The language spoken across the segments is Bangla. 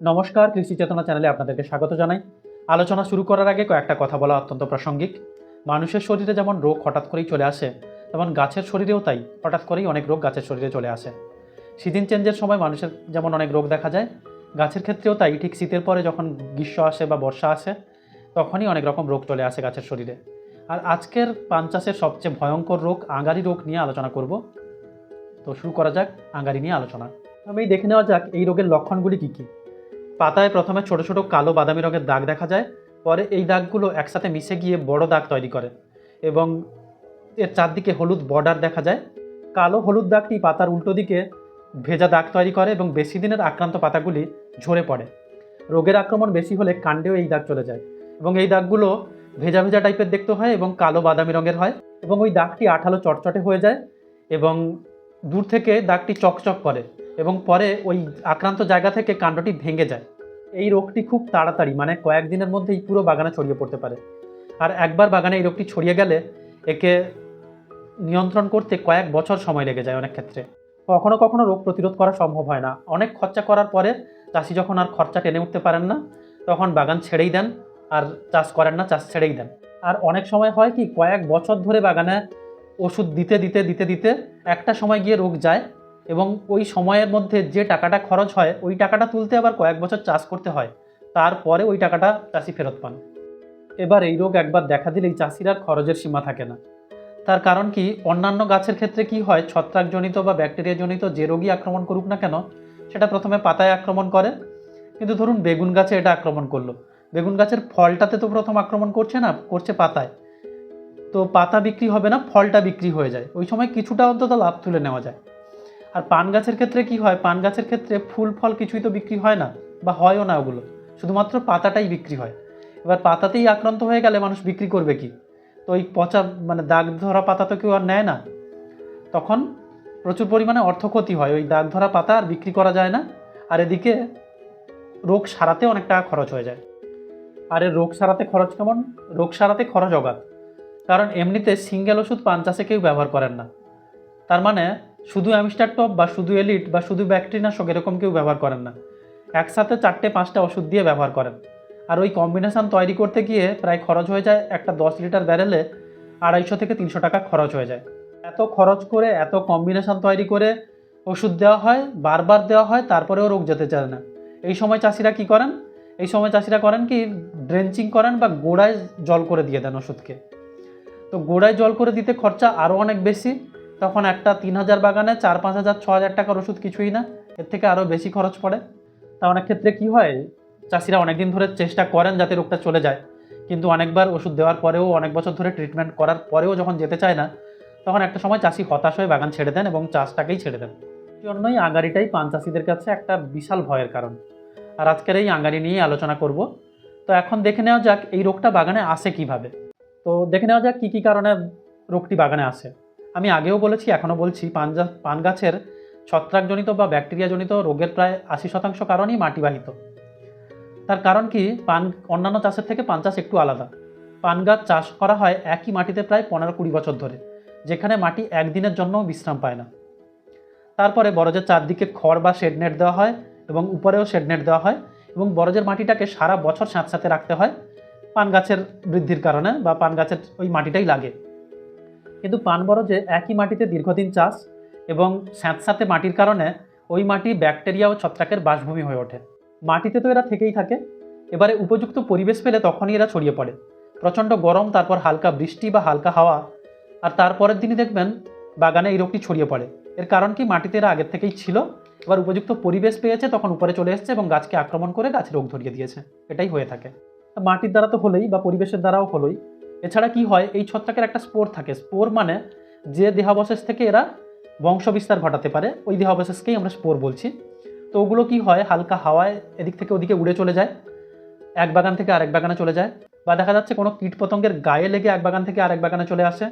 নমস্কার, কৃষি চেতনা চ্যানেলে আপনাদেরকে স্বাগত জানাই। আলোচনা শুরু করার আগে কয়েকটা কথা বলা অত্যন্ত প্রাসঙ্গিক। মানুষের শরীরে যেমন রোগ হঠাৎ করেই চলে আসে, তেমন গাছের শরীরেও তাই, হঠাৎ করেই অনেক রোগ গাছের শরীরে চলে আসে। সিজন চেঞ্জের সময় মানুষের যেমন অনেক রোগ দেখা যায়, গাছের ক্ষেত্রেও তাই, ঠিক শীতের পরে যখন গ্রীষ্ম আসে বা বর্ষা আসে, তখনই অনেক রকম রোগ চলে আসে গাছের শরীরে। আর আজকের পান চাষের সবচেয়ে ভয়ঙ্কর রোগ, আঙারি রোগ নিয়ে আলোচনা করব। তো শুরু করা যাক আঙারি নিয়ে আলোচনা। আমি দেখে নেওয়া যাক এই রোগের লক্ষণগুলি কী কী। পাতায় প্রথমে ছোট ছোট কালো বাদামি রঙের দাগ দেখা যায়, পরে এই দাগগুলো একসাথে মিশে গিয়ে বড় দাগ তৈরি করে এবং এর চারদিকে হলুদ বর্ডার দেখা যায়। কালো হলুদ দাগটি পাতার উল্টো দিকে ভেজা দাগ তৈরি করে এবং বেশি দিনের আক্রান্ত পাতাগুলি ঝরে পড়ে। রোগের আক্রমণ বেশি হলে কাণ্ডেও এই দাগ চলে যায় এবং এই দাগগুলো ভেজা ভেজা টাইপের দেখতে হয় এবং কালো বাদামি রঙের হয় এবং ওই দাগটি আঠালো চটচটে হয়ে যায় এবং দূর থেকে দাগটি চকচক করে। এবং পরে ওই আক্রান্ত জায়গা থেকে কাণ্ডটি ভেঙে যায়। এই রোগটি খুব তাড়াতাড়ি মানে কয়েকদিনের মধ্যেই পুরো বাগানে ছড়িয়ে পড়তে পারে। আর একবার বাগানে এই রোগটি ছড়িয়ে গেলে একে নিয়ন্ত্রণ করতে কয়েক বছর সময় লেগে যায় অনেক ক্ষেত্রে। কখনো কখনো রোগ প্রতিরোধ করা সম্ভব হয় না। অনেক খরচা করার পরে চাষি যখন আর খরচা টেনে উঠতে পারেন না, তখন বাগান ছেড়েই দেন, আর চাষ করেন না, চাষ ছেড়েই দেন। আর অনেক সময় হয় কি, কয়েক বছর ধরে বাগানে ওষুধ দিতে দিতে দিতে দিতে একটা সময় গিয়ে রোগ যায় এবং ওই সময়ের মধ্যে যে টাকাটা খরচ হয়, ওই টাকাটা তুলতে আবার কয়েক বছর চাষ করতে হয়। তারপরে ওই টাকাটা চাষি ফেরত পান। এবার এই রোগ একবার দেখা দিলেই চাষির খরচের সীমা থাকে না। তার কারণ কি? অন্যান্য গাছের ক্ষেত্রে কি হয়? ছত্রাকজনিত বা ব্যাকটেরিয়াজনিত যে রোগী আক্রমণ করুক না কেন, সেটা প্রথমে পাতায় আক্রমণ করে। কিন্তু ধরুন, বেগুন গাছে এটা আক্রমণ করল। বেগুন গাছের ফলটাতে তো প্রথম আক্রমণ করছে না, করছে পাতায়। তো পাতা বিক্রি হবে না, ফলটা বিক্রি হয়ে যায়। ওই সময় কিছুটা অন্তত লাভ তুলে নেওয়া যায়। আর পান গাছের ক্ষেত্রে কি হয়? পান গাছের ক্ষেত্রে ফুল, ফল কিছুই তো বিক্রি হয় না বা হয়ও না ওগুলো। শুধুমাত্র পাতাটাই বিক্রি হয়। এবার পাতাতেই আক্রান্ত হয়ে গেলে মানুষ বিক্রি করবে কি? তো ওই পচা মানে দাগ ধরা পাতা তো কেউ আর নেয় না। তখন প্রচুর পরিমাণে অর্থ ক্ষতি হয়। ওই দাগ ধরা পাতা আর বিক্রি করা যায় না। আর এদিকে রোগ সারাতে অনেক টাকা খরচ হয়ে যায়। আর এর রোগ সারাতে খরচ কেমন? রোগ সারাতে খরচ অগাধ। কারণ এমনিতে সিঙ্গেল ওষুধ পান চাষে কেউ ব্যবহার করেন না। তার মানে শুধু অ্যামিস্টার টপ বা শুধু এলিট বা শুধু ব্যাকটেরিনাশক এরকম কেউ ব্যবহার করেন না। একসাথে চারটে, পাঁচটা ওষুধ দিয়ে ব্যবহার করেন। আর ওই কম্বিনেশান তৈরি করতে গিয়ে প্রায় খরচ হয়ে যায় একটা দশ লিটার ব্যারেলে আড়াইশো থেকে তিনশো টাকা খরচ হয়ে যায়। এত খরচ করে, এত কম্বিনেশান তৈরি করে ওষুধ দেওয়া হয়, বারবার দেওয়া হয়, তারপরেও রোগ যেতে চায় না। এই সময় চাষিরা কি করেন? এই সময় চাষিরা করেন কি ড্রেঞ্চিং করেন বা গোড়ায় জল করে দিয়ে দেন ওষুধকে। তো গোড়ায় জল করে দিতে খরচা আরও অনেক বেশি। তখন একটা তিন হাজার বাগানে চার, পাঁচ হাজার, ছ হাজার টাকার ওষুধ কিছুই না। এর থেকে আরও বেশি খরচ পড়ে। তা অনেক ক্ষেত্রে কি হয়, চাষিরা অনেক দিন ধরে চেষ্টা করেন যাতে রোগটা চলে যায়। কিন্তু অনেকবার ওষুধ দেওয়ার পরেও, অনেক বছর ধরে ট্রিটমেন্ট করার পরেও যখন যেতে চায় না, তখন একটা সময় চাষি হতাশ হয়ে বাগান ছেড়ে দেন এবং চাষটাকেই ছেড়ে দেন। জন্যই আঙ্গারিটাই পান চাষিদের কাছে একটা বিশাল ভয়ের কারণ। আর আজকের এই আঙ্গারি নিয়েই আলোচনা করব। তো এখন দেখে নেওয়া যাক, এই রোগটা বাগানে আসে কীভাবে? তো দেখে নেওয়া যাক কী কী কারণে রোগটি বাগানে আসে। আমি আগেও বলেছি, এখনও বলছি পান যা- পান গাছের ছত্রাকজনিত বা ব্যাকটেরিয়াজনিত রোগের প্রায় আশি শতাংশ কারণই মাটিবাহিত। তার কারণ কি? পান, অন্যান্য চাষের থেকে পান চাষ একটু আলাদা। পান গাছ চাষ করা হয় একই মাটিতে প্রায় পনেরো কুড়ি বছর ধরে, যেখানে মাটি একদিনের জন্য বিশ্রাম পায় না। তারপরে বরজের চারদিকে খড় বা শেড নেট দেওয়া হয় এবং উপরেও শেড নেট দেওয়া হয় এবং বরজের মাটিটাকে সারা বছর স্যাঁতস্যাঁতে রাখতে হয়। পান গাছের বৃদ্ধির কারণে বা পান গাছের ওই মাটিটাই লাগে। কিন্তু পান বরজে একই মাটিতে দীর্ঘদিন চাষ এবং স্যাঁতস্যাঁতে মাটির কারণে ওই মাটি ব্যাকটেরিয়া ও ছত্রাকের বাসভূমি হয়ে ওঠে। মাটিতে তো এরা থেকেই থাকে। এবারে উপযুক্ত পরিবেশ পেলে তখনই এরা ছড়িয়ে পড়ে। প্রচণ্ড গরম, তারপর হালকা বৃষ্টি বা হালকা হাওয়া। আর তারপরের দিনই দেখবেন বাগানে এই রোগটি ছড়িয়ে পড়ে। এর কারণ কি? মাটিতে এরা আগের থেকেই ছিল। এবার উপযুক্ত পরিবেশ পেয়েছে, তখন উপরে চলে এসেছে এবং গাছকে আক্রমণ করে গাছে রোগ ধরিয়ে দিয়েছে। এটাই হয়ে থাকে। মাটির দ্বারা তো হলোই বা পরিবেশের দ্বারাও হলোই। এছাড়া কি হয়? এই ছত্রাকের একটা স্পোর থাকে। স্পোর মানে যে দেহাবশেষ থেকে এরা বংশ বিস্তার ঘটাতে পারে, ওই দেহাবশেষকেই আমরা স্পোর বলছি। তো ওগুলো কি হয়? হালকা হাওয়ায় এদিক থেকে ওদিকে উড়ে চলে যায়, এক বাগান থেকে আরেক বাগানে চলে যায় বা দেখা যাচ্ছে কোনো কীট পতঙ্গের গায়ে লেগে এক বাগান থেকে আরেক বাগানে চলে আসে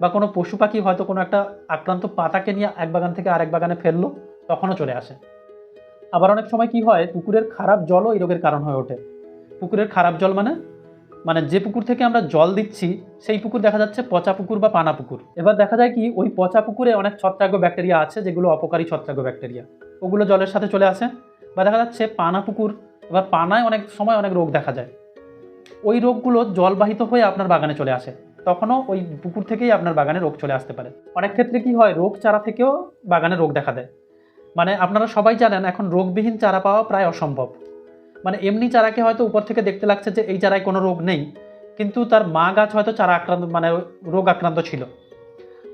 বা কোনো পশু পাখি হয়তো কোনো একটা আক্রান্ত পাতাকে নিয়ে এক বাগান থেকে আরেক বাগানে ফেলল, তখনও চলে আসে। আবার অনেক সময় কি হয়? পুকুরের খারাপ জলও এই রোগের কারণ হয়ে ওঠে। পুকুরের খারাপ জল মানে মানে যে পুকুর থেকে আমরা জল দিচ্ছি, সেই পুকুর দেখা যাচ্ছে পচা পুকুর বা পানা পুকুর। এবার দেখা যায় কি, ওই পচা পুকুরে অনেক ছত্রাক ব্যাকটেরিয়া আছে, যেগুলো অপকারী ছত্রাক ব্যাকটেরিয়া। ওগুলো জলের সাথে চলে আসে বা দেখা যাচ্ছে পানা পুকুর এবার পানায় অনেক সময় অনেক রোগ দেখা যায়। ওই রোগগুলো জলবাহিত হয়ে আপনার বাগানে চলে আসে। তখনও ওই পুকুর থেকেই আপনার বাগানে রোগ চলে আসতে পারে। অনেক ক্ষেত্রে কি হয়, রোগ চারা থেকেও বাগানে রোগ দেখা দেয়। মানে আপনারা সবাই জানেন, এখন রোগবিহীন চারা পাওয়া প্রায় অসম্ভব। মানে এমনি চারাকে হয়তো উপর থেকে দেখতে লাগছে যে এই চারায় কোনো রোগ নেই, কিন্তু তার মা গাছ হয়তো চারা আক্রান্ত মানে রোগ আক্রান্ত ছিল।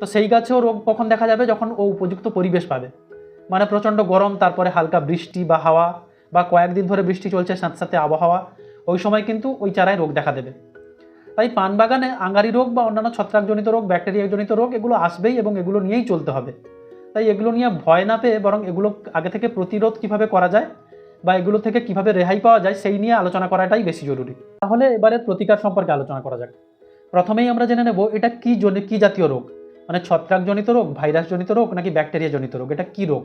তো সেই গাছেও রোগ কখন দেখা যাবে? যখন ও উপযুক্ত পরিবেশ পাবে। মানে প্রচণ্ড গরম, তারপরে হালকা বৃষ্টি বা হাওয়া বা কয়েকদিন ধরে বৃষ্টি চলছে, সাথে সাথে আবহাওয়া, ওই সময় কিন্তু ওই চারায় রোগ দেখা দেবে। তাই পান বাগানে আঙ্গারি রোগ বা অন্যান্য ছত্রাকজনিত রোগ, ব্যাকটেরিয়াজনিত রোগ, এগুলো আসবেই এবং এগুলো নিয়েই চলতে হবে। তাই এগুলো নিয়ে ভয় না পেয়ে বরং এগুলো আগে থেকে প্রতিরোধ কীভাবে করা যায়? বা এগুলো থেকে কীভাবে রেহাই পাওয়া যায় সেই নিয়ে আলোচনা করাটাই বেশি জরুরি। তাহলে এবারে প্রতিকার সম্পর্কে আলোচনা করা যাক। প্রথমেই আমরা জেনে নেব এটা কি কি জাতীয় রোগ? মানে ছত্রাকজনিত রোগ, ভাইরাসজনিত রোগ, নাকি ব্যাকটেরিয়াজনিত রোগ? এটা কি রোগ?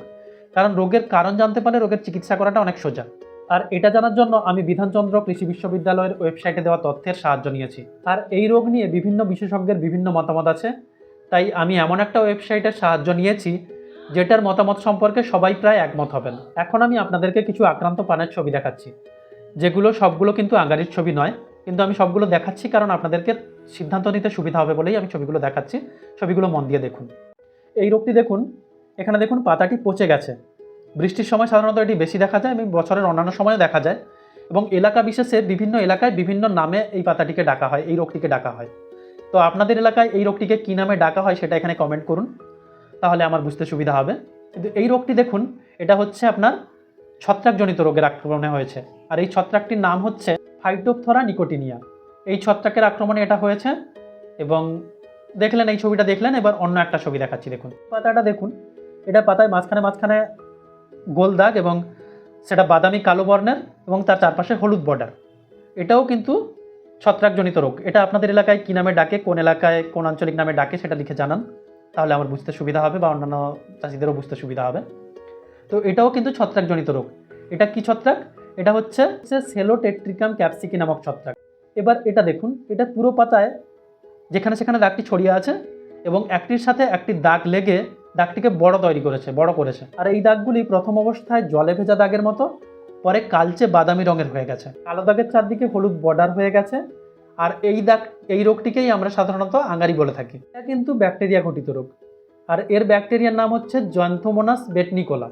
কারণ রোগের কারণ জানতে পারলে রোগের চিকিৎসা করাটা অনেক সোজা। আর এটা জানার জন্য আমি বিধানচন্দ্র কৃষি বিশ্ববিদ্যালয়ের ওয়েবসাইটে দেওয়া তথ্যের সাহায্য নিয়েছি। আর এই রোগ নিয়ে বিভিন্ন বিশেষজ্ঞের বিভিন্ন মতামত আছে। তাই আমি এমন একটা ওয়েবসাইটের সাহায্য নিয়েছি যেটার মতামত সম্পর্কে সবাই প্রায় একমত হবেন। এখন আমি আপনাদেরকে কিছু আক্রান্ত পানের ছবি দেখাচ্ছি। যেগুলো সবগুলো কিন্তু আঙ্গারির ছবি নয়, কিন্তু আমি সবগুলো দেখাচ্ছি কারণ আপনাদেরকে সিদ্ধান্ত নিতে সুবিধা হবে বলেই আমি ছবিগুলো দেখাচ্ছি। ছবিগুলো মন দিয়ে দেখুন। এই রোগটি দেখুন, এখানে দেখুন পাতাটি পচে গেছে। বৃষ্টির সময় সাধারণত এটি বেশি দেখা যায় এবং বছরের অন্যান্য সময়ও দেখা যায় এবং এলাকা বিশেষে বিভিন্ন এলাকায় বিভিন্ন নামে এই পাতাটিকে ডাকা হয়, এই রোগটিকে ডাকা হয়। তো আপনাদের এলাকায় এই রোগটিকে কী নামে ডাকা হয় সেটা এখানে কমেন্ট করুন। তাহলে আমার বুঝতে সুবিধা হবে। কিন্তু এই রোগটি দেখুন, এটা হচ্ছে আপনার ছত্রাকজনিত রোগের আক্রমণে হয়েছে। আর এই ছত্রাকটির নাম হচ্ছে ফাইটোপথরা নিকোটিনিয়া। এই ছত্রাকের আক্রমণে এটা হয়েছে এবং দেখলেন, এই ছবিটা দেখলেন, এবার অন্য একটা ছবি দেখাচ্ছি, দেখুন। পাতাটা দেখুন, এটা পাতায় মাঝখানে মাঝখানে গোল দাগ এবং সেটা বাদামি, কালো বর্ণের এবং তার চারপাশে হলুদ বর্ডার এটাও কিন্তু ছত্রাকজনিত রোগ। এটা আপনাদের এলাকায় কী নামে ডাকে, কোন এলাকায়, কোন আঞ্চলিক নামে ডাকে, সেটা লিখে জানান। তাহলে আমার বুঝতে সুবিধা হবে বা অন্যান্য চাষিদেরও বুঝতে সুবিধা হবে। তো এটাও কিন্তু ছত্রাকজনিত রোগ। এটা কি ছত্রাক? এটা হচ্ছে সেলোটেট্রিকাম ক্যাপসিকি নামক ছত্রাক। এবার এটা দেখুন, এটা পুরো পাতায় যেখানে সেখানে দাগটি ছড়িয়ে আছে এবং একটির সাথে একটি দাগ লেগে দাগটিকে বড় তৈরি করেছে, বড় করেছে। আর এই দাগগুলি প্রথম অবস্থায় জলে ভেজা দাগের মতো, পরে কালচে বাদামি রঙের হয়ে গেছে। কালো দাগের চারদিকে হলুদ বর্ডার হয়ে গেছে। আর এই দাগ এই রোগটিকেই আমরা সাধারণত আঙারি বলে থাকি। এটা কিন্তু ব্যাকটেরিয়া ঘটিত রোগ। আর এর ব্যাকটেরিয়ার নাম হচ্ছে জন্থোমোনাস বেটনিকোলা।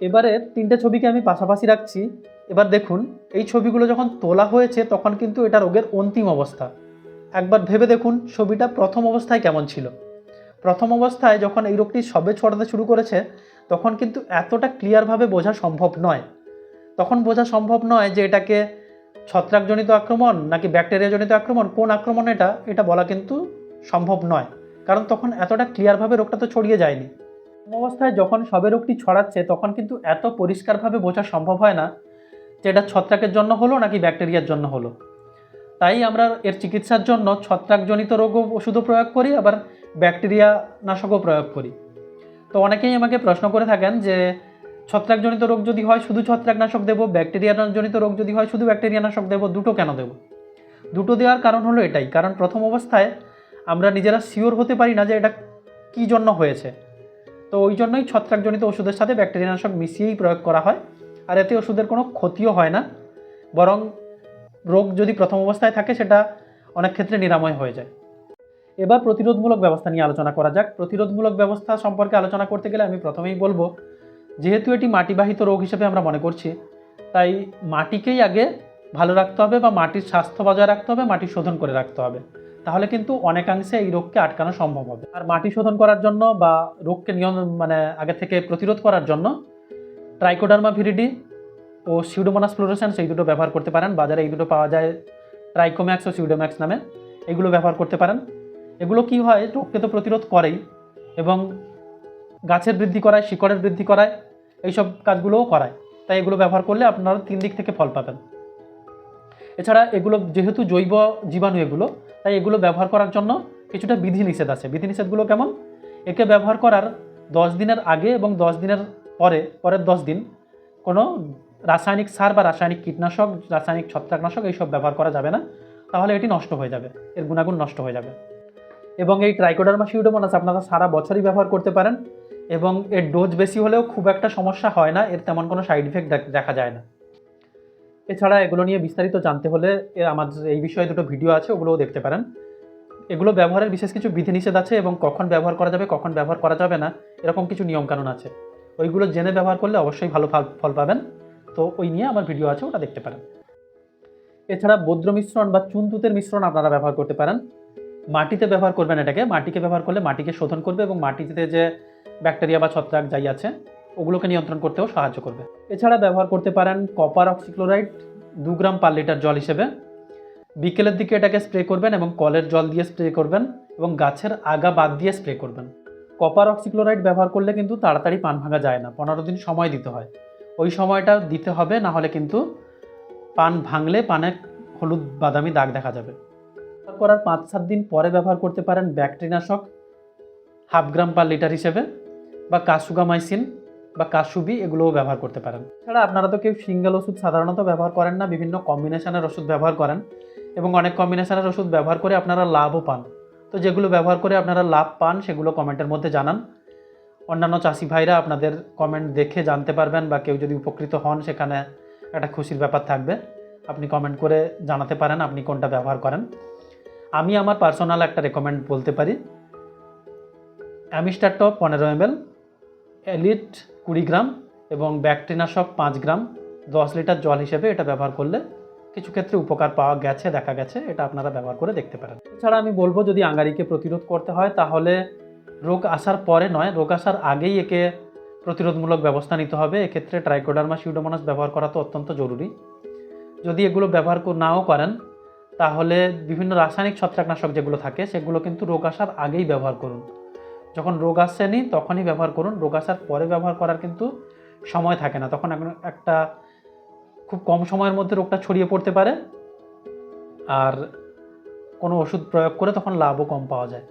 এবারে তিনটে ছবিকে আমি পাশাপাশি রাখছি। এবার দেখুন, এই ছবিগুলো যখন তোলা হয়েছে, তখন কিন্তু এটা রোগের অন্তিম অবস্থা। একবার ভেবে দেখুন, ছবিটা প্রথম অবস্থায় কেমন ছিল। প্রথম অবস্থায় যখন এই রোগটি সবে ছড়াতে শুরু করেছে, তখন কিন্তু এতটা ক্লিয়ারভাবে বোঝা সম্ভব নয়। তখন বোঝা সম্ভব নয় যে এটাকে ছত্রাকজনিত আক্রমণ নাকি ব্যাকটেরিয়াজনিত আক্রমণ? কোন আক্রমণ এটা? এটা বলা কিন্তু সম্ভব নয়। কারণ তখন এতটা ক্লিয়ারভাবে রোগটা তো ছড়িয়ে যায়নি। অবস্থায় যখন সবে রোগটি ছড়াচ্ছে, তখন কিন্তু এত পরিষ্কারভাবে বোঝা সম্ভব হয় না যে এটা ছত্রাকের জন্য হলো নাকি ব্যাকটেরিয়ার জন্য হলো। তাই আমরা এর চিকিৎসার জন্য ছত্রাকজনিত রোগও ওষুধও প্রয়োগ করি, আবার ব্যাকটেরিয়া নাশকও প্রয়োগ করি। তো অনেকেই আমাকে প্রশ্ন করে থাকেন যে ছত্রাকজনিত রোগ যদি হয়, শুধু ছত্রাকনাশক দেবো? ব্যাকটেরিয়াজনিত রোগ যদি হয়, শুধু ব্যাকটেরিয়া নাশক দেবো? দুটো কেন দেবো? দুটো দেওয়ার কারণ হলো এটাই। কারণ প্রথম অবস্থায় আমরা নিজেরা শিওর হতে পারি না যে এটা কী জন্য হয়েছে। তো ওই জন্যই ছত্রাকজনিত ওষুধের সাথে ব্যাকটেরিয়ানাশক মিশিয়েই প্রয়োগ করা হয়। আর এতে ওষুধের কোনো ক্ষতিও হয় না। বরং রোগ যদি প্রথম অবস্থায় থাকে, সেটা অনেক ক্ষেত্রে নিরাময় হয়ে যায়। এবার প্রতিরোধমূলক ব্যবস্থা নিয়ে আলোচনা করা যাক। প্রতিরোধমূলক ব্যবস্থা সম্পর্কে আলোচনা করতে গেলে আমি প্রথমেই বলব যেহেতু এটি মাটিবাহিত রোগ হিসেবে আমরা মনে করছি, তাই মাটিকেই আগে ভালো রাখতে হবে বা মাটির স্বাস্থ্য বজায় রাখতে হবে, মাটি শোধন করে রাখতে হবে। তাহলে কিন্তু অনেকাংশে এই রোগকে আটকানো সম্ভব হবে। আর মাটি শোধন করার জন্য বা রোগকে নিয়ন্ত্রণ মানে আগে থেকে প্রতিরোধ করার জন্য ট্রাইকোডার্মা ভিরিডি ও সিউডোমোনাস ফ্লোরোসেন্স এই দুটো ব্যবহার করতে পারেন। বাজারে এই দুটো পাওয়া যায় ট্রাইকোম্যাক্স ও সিউডোম্যাক্স নামে। এগুলো ব্যবহার করতে পারেন। এগুলো কি হয়? রোগকে তো প্রতিরোধ করেই এবং গাছের বৃদ্ধি করায়, শিকড়ের বৃদ্ধি করায়। এইসব কাজগুলোও করায়। তাই এগুলো ব্যবহার করলে আপনারা তিন দিক থেকে ফল পাবেন। এছাড়া এগুলো যেহেতু জৈব জীবাণু এগুলো, তাই এগুলো ব্যবহার করার জন্য কিছুটা বিধিনিষেধ আছে। বিধিনিষেধগুলো কেমন? একে ব্যবহার করার দশ দিনের আগে এবং দশ দিনের পরে, পরের দশ দিন কোনো রাসায়নিক সার বা রাসায়নিক কীটনাশক, রাসায়নিক ছত্রাকনাশক এইসব ব্যবহার করা যাবে না। তাহলে এটি নষ্ট হয়ে যাবে। এর গুণাগুণ নষ্ট হয়ে যাবে। এবং এই ট্রাইকোডার্মা সিউডোমোনাস আপনারা সারা বছরই ব্যবহার করতে পারেন। এবং এর ডোজ বেশি হলেও খুব একটা সমস্যা হয় না, এর তেমন কোনো সাইড ইফেক্ট দেখা যায় না। এছাড়া এগুলো নিয়ে বিস্তারিত জানতে হলে আমার এই বিষয়ে দুটো ভিডিও আছে, ওগুলোও দেখতে পারেন। এগুলো ব্যবহারের বিশেষ কিছু বিধিনিষেধ আছে এবং কখন ব্যবহার করা যাবে, কখন ব্যবহার করা যাবে না, এরকম কিছু নিয়মকানুন আছে। ওইগুলো জেনে ব্যবহার করলে অবশ্যই ভালো ফল পাবেন। তো ওই নিয়ে আমার ভিডিও আছে, ওটা দেখতে পারেন। এছাড়া বদ্র মিশ্রণ বা চুনতুতের মিশ্রণ আপনারা ব্যবহার করতে পারেন। মাটিতে ব্যবহার করবেন এটাকে। মাটিকে ব্যবহার করলে মাটিকে শোধন করবে এবং মাটিতে যে ব্যাকটেরিয়া বা ছত্রাক যাই আছে, ওগুলোকে নিয়ন্ত্রণ করতেও সাহায্য করবে। এছাড়া ব্যবহার করতে পারেন কপার অক্সিক্লোরাইড দু গ্রাম পার লিটার জল হিসেবে। বিকেলের দিকে এটাকে স্প্রে করবেন এবং কলের জল দিয়ে স্প্রে করবেন এবং গাছের আগা বাদ দিয়ে স্প্রে করবেন। কপার অক্সিক্লোরাইড ব্যবহার করলে কিন্তু তাড়াতাড়ি পান ভাঙা যায় না, পনেরো দিন সময় দিতে হয়। ওই সময়টা দিতে হবে, না হলে কিন্তু পান ভাঙলে পানে হলুদ বাদামি দাগ দেখা যাবে। করার পাঁচ সাত দিন পরে ব্যবহার করতে পারেন ব্যাকটেরিনাশক হাফ গ্রাম পার লিটার হিসেবে। বা কাসুগামাইসিন বা কাসুবি এগুলোও ব্যবহার করতে পারেন। এছাড়া আপনারা তো কেউ সিঙ্গেল ওষুধ সাধারণত ব্যবহার করেন না, বিভিন্ন কম্বিনেশনের ওষুধ ব্যবহার করেন এবং অনেক কম্বিনেশনের ওষুধ ব্যবহার করে আপনারা লাভও পান। তো যেগুলো ব্যবহার করে আপনারা লাভ পান, সেগুলো কমেন্টের মধ্যে জানান। অন্যান্য চাষি ভাইরা আপনাদের কমেন্ট দেখে জানতে পারবেন বা কেউ যদি উপকৃত হন, সেখানে একটা খুশির ব্যাপার থাকবে। আপনি কমেন্ট করে জানাতে পারেন আপনি কোনটা ব্যবহার করেন। আমি আমার পার্সোনাল একটা রেকমেন্ড বলতে পারি। অ্যামিস্টার টপ পনেরো এম এলিট কুড়ি গ্রাম এবং ব্যাকটেরিনাশক পাঁচ গ্রাম, দশ লিটার জল হিসেবে এটা ব্যবহার করলে কিছু ক্ষেত্রে উপকার পাওয়া গেছে, দেখা গেছে, এটা আপনারা ব্যবহার করে দেখতে পারেন। এছাড়া আমি বলব, যদি আঙ্গারিকে প্রতিরোধ করতে হয়, তাহলে রোগ আসার পরে নয়, রোগ আসার আগেই একে প্রতিরোধমূলক ব্যবস্থা নিতে হবে। এক্ষেত্রে ট্রাইকোডার্মা সিউডোমোনাস ব্যবহার করা তো অত্যন্ত জরুরি। যদি এগুলো ব্যবহার নাও করেন, তাহলে বিভিন্ন রাসায়নিক ছত্রাকনাশক যেগুলো থাকে, সেগুলো কিন্তু রোগ আসার আগেই ব্যবহার করুন। যখন রোগ আসছেনি তখনই ব্যবহার করুন। রোগ আসার পরে ব্যবহার করার কিন্তু সময় থাকে না। তখন একটা খুব কম সময়ের মধ্যে রোগটা ছড়িয়ে পড়তে পারে। আর কোনো ওষুধ প্রয়োগ করে তখন লাভও কম পাওয়া যায়।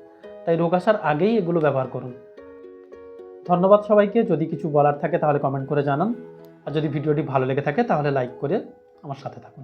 তাই রোগ আসার আগেই এগুলো ব্যবহার করুন। ধন্যবাদ সবাইকে। যদি কিছু বলার থাকে তাহলে কমেন্ট করে জানান। আর যদি ভিডিওটি ভালো লেগে থাকে তাহলে লাইক করে আমার সাথে থাকুন।